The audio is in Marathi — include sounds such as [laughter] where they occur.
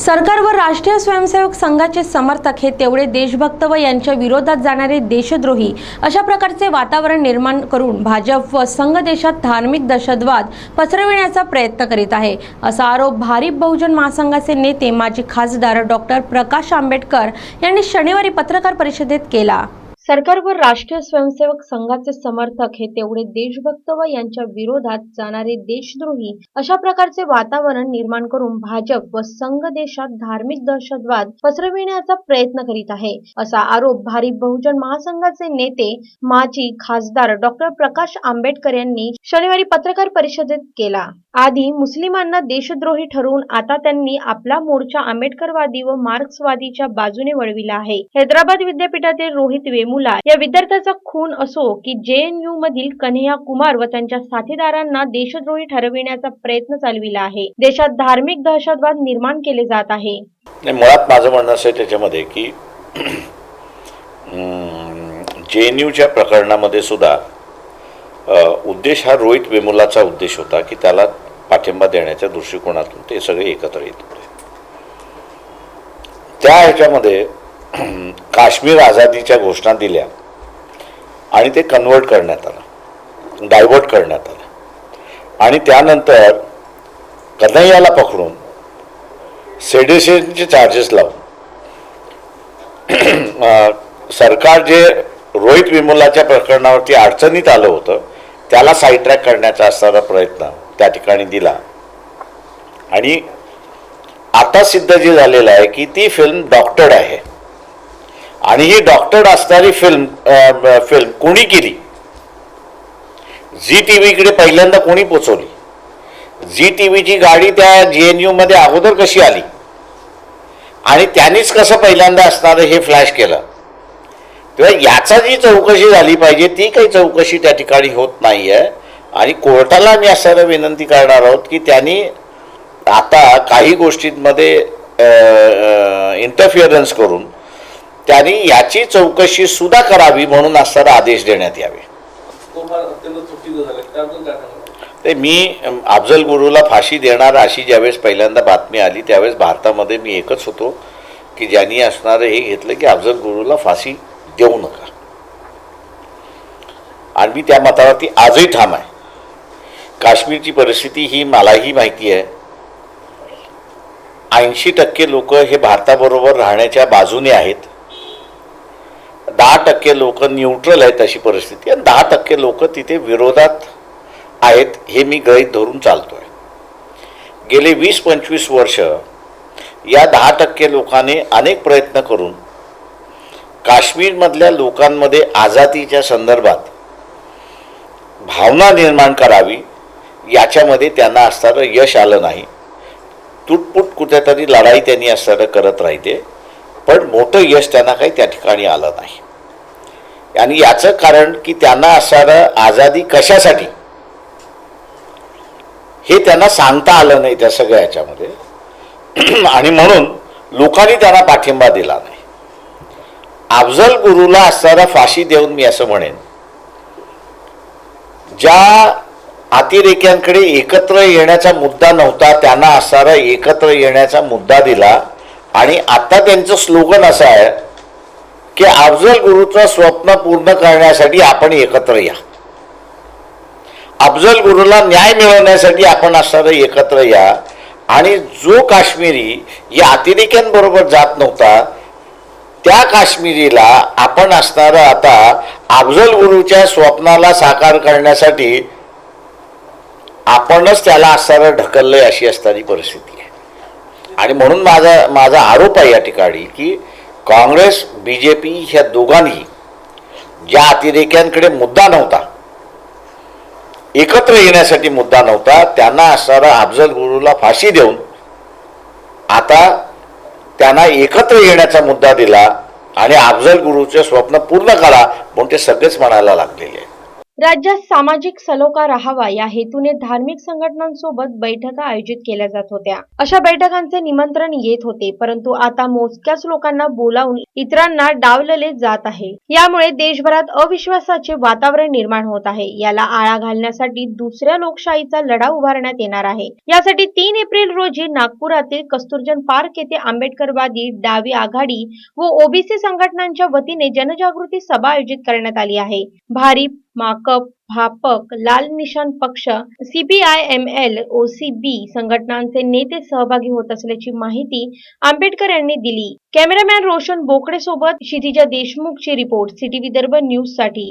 सरकार व राष्ट्रीय स्वयंसेवक संघाचे समर्थक हे तेवढे देशभक्त व यांच्या विरोधात जाणारे देशद्रोही अशा प्रकारचे वातावरण निर्माण करून भाजप व संघ देशात धार्मिक दहशतवाद पसरविण्याचा प्रयत्न करीत आहे. असा आरोप भारिप बहुजन महासंघाचे नेते माजी खासदार डॉक्टर प्रकाश आंबेडकर यांनी शनिवारी पत्रकार परिषदेत केला. सरकारवर राष्ट्रीय स्वयंसेवक संघाचे समर्थक हे तेवढे देशभक्त व यांच्या विरोधात जाणारे देशद्रोही अशा प्रकारचे वातावरण निर्माण करून भाजप व संघ देशात धार्मिक दहशतवाद पसरविण्याचा प्रयत्न करीत आहे. असा आरोप भारिप बहुजन महासंघाचे नेते माजी खासदार डॉक्टर प्रकाश आंबेडकर यांनी शनिवारी पत्रकार परिषदेत केला. आधी मुस्लिमांना देशद्रोही ठरवून आता त्यांनी आपला मोर्चा आंबेडकरवादी व मार्क्सवादीच्या बाजूने वळविला आहे. हैदराबाद विद्यापीठातील रोहित वेमुला या विद्यार्थ्याचा खून असो की जेएनयू मधील कन्हैया कुमार व त्यांच्या साथीदारांना देशद्रोही ठरविण्याचा प्रयत्न चालविला आहे. देशात धार्मिक दहशतवाद निर्माण केले जात आहे. मुळात माझं म्हणणं असं त्याच्यामध्ये की जे एन यूच्या प्रकरणामध्ये सुद्धा उद्देश हा रोहित वेमुलाचा उद्देश होता की त्याला पाठिंबा देण्याच्या दृष्टिकोनातून ते सगळे एकत्र येत होते. त्या ह्याच्यामध्ये [clears throat] काश्मीर आझादीच्या घोषणा दिल्या आणि ते कन्वर्ट करण्यात आलं. डायव्हर्ट करण्यात आलं. आणि त्यानंतर कन्हैयाला पकडून सेडिशनचे चार्जेस लावून [clears throat] सरकार जे रोहित विमुलाच्या प्रकरणावरती अडचणीत आलं होतं त्याला साईड ट्रॅक करण्याचा असणारा प्रयत्न त्या ठिकाणी दिला. आणि आता सिद्ध जे झालेलं आहे की ती फिल्म डॉक्टर्ड आहे. आणि ही डॉक्टर असणारी फिल्म फिल्म कोणी केली? झी टी व्हीकडे पहिल्यांदा कोणी पोचवली? झी टी व्हीची गाडी त्या जे एन यूमध्ये अगोदर कशी आली? आणि त्यांनीच कसं पहिल्यांदा असणारं हे फ्लॅश केलं? तेव्हा याचा जी चौकशी झाली पाहिजे ती काही चौकशी त्या ठिकाणी होत नाही आहे आणि कोर्टाला मी असं विनंती करणार आहोत की त्यांनी आता काही गोष्टींमध्ये इंटरफिअरन्स करून त्यांनी याची चौकशी सुद्धा करावी म्हणून असणारा आदेश देण्यात यावे. तो मी अफजल गुरुला फाशी देणार अशी ज्यावेळेस पहिल्यांदा बातमी आली त्यावेळेस भारतामध्ये मी एकच होतो की ज्यांनी असणारं हे घेतलं की अफजल गुरुला फाशी देऊ नका. आणि मी त्या मतावरती आजही ठाम आहे. काश्मीरची परिस्थिती ही मलाही माहिती आहे. ऐंशी टक्के लोक हे भारताबरोबर राहण्याच्या बाजूने आहेत. दहा टक्के लोक न्यूट्रल आहेत अशी परिस्थिती आणि दहा टक्के लोक तिथे विरोधात आहेत हे मी गृहीत धरून चालतो आहे गेले वीस पंचवीस वर्ष या दहा टक्के लोकांनी अनेक प्रयत्न करून काश्मीरमधल्या लोकांमध्ये आझादीच्या संदर्भात भावना निर्माण करावी याच्यामध्ये त्यांना असणारं यश आलं नाही. तुटपुट कुठेतरी लढाई त्यांनी असणारं करत राहते पण मोठं यश त्यांना काही त्या ठिकाणी आलं नाही. आणि याचं कारण की त्यांना असणारं आझादी कशासाठी? हे त्यांना सांगता आलं नाही त्या सगळ्या याच्यामध्ये. [clears throat] आणि म्हणून लोकांनी त्यांना पाठिंबा दिला नाही. अफजल गुरुला असणारा फाशी देऊन मी असं म्हणेन ज्या अतिरेक्यांकडे एकत्र येण्याचा मुद्दा नव्हता त्यांना असणारा एकत्र येण्याचा मुद्दा दिला आणि आता त्यांचं स्लोगन असं आहे की अफजल गुरुचं स्वप्न पूर्ण करण्यासाठी आपण एकत्र या. अफजल गुरुला न्याय मिळवण्यासाठी आपण असणारं एकत्र या. आणि जो काश्मीरी या अतिरेक्यांबरोबर जात नव्हता त्या काश्मीरीला आपण असणारं आता अफजल गुरुच्या स्वप्नाला साकार करण्यासाठी आपणच त्याला असणारं ढकललंय अशी असणारी परिस्थिती आहे. आणि म्हणून माझा माझा आरोप आहे या ठिकाणी की काँग्रेस बी जे पी ह्या दोघांनी ज्या अतिरेक्यांकडे मुद्दा नव्हता एकत्र येण्यासाठी मुद्दा नव्हता त्यांना असणारा अफजल गुरुला फाशी देऊन आता त्यांना एकत्र येण्याचा मुद्दा दिला आणि अफजल गुरुचे स्वप्न पूर्ण करा म्हणून ते सगळेच म्हणायला लागलेले आहे राज्यात सामाजिक सलोखा राहावा या हेतूने धार्मिक संघटनांसोबत बैठका आयोजित केल्या जात होत्या. अशा बैठकांचे निमंत्रण येत होते परंतु आता मोजक्याच लोकांना बोलावून इतरांना डावलले जात आहे. यामुळे देशभरात अविश्वासाचे वातावरण निर्माण होत आहे. याला आळा घालण्यासाठी दुसऱ्या लोकशाहीचा लढा उभारण्यात येणार आहे. यासाठी तीन एप्रिल रोजी नागपुरातील कस्तुरजन पार्क येथे आंबेडकरवादी डावी आघाडी व ओबीसी संघटनांच्या वतीने जनजागृती सभा आयोजित करण्यात आली आहे. भारी माकप भापक लाल निशान पक्ष सीबीआय एम एल ओसीबी संघटनांचे नेते सहभागी होत असल्याची माहिती आंबेडकर यांनी दिली. कॅमेरामॅन रोशन बोकडे सोबत क्षितिजा देशमुखची रिपोर्ट सिटी विदर्भ न्यूजसाठी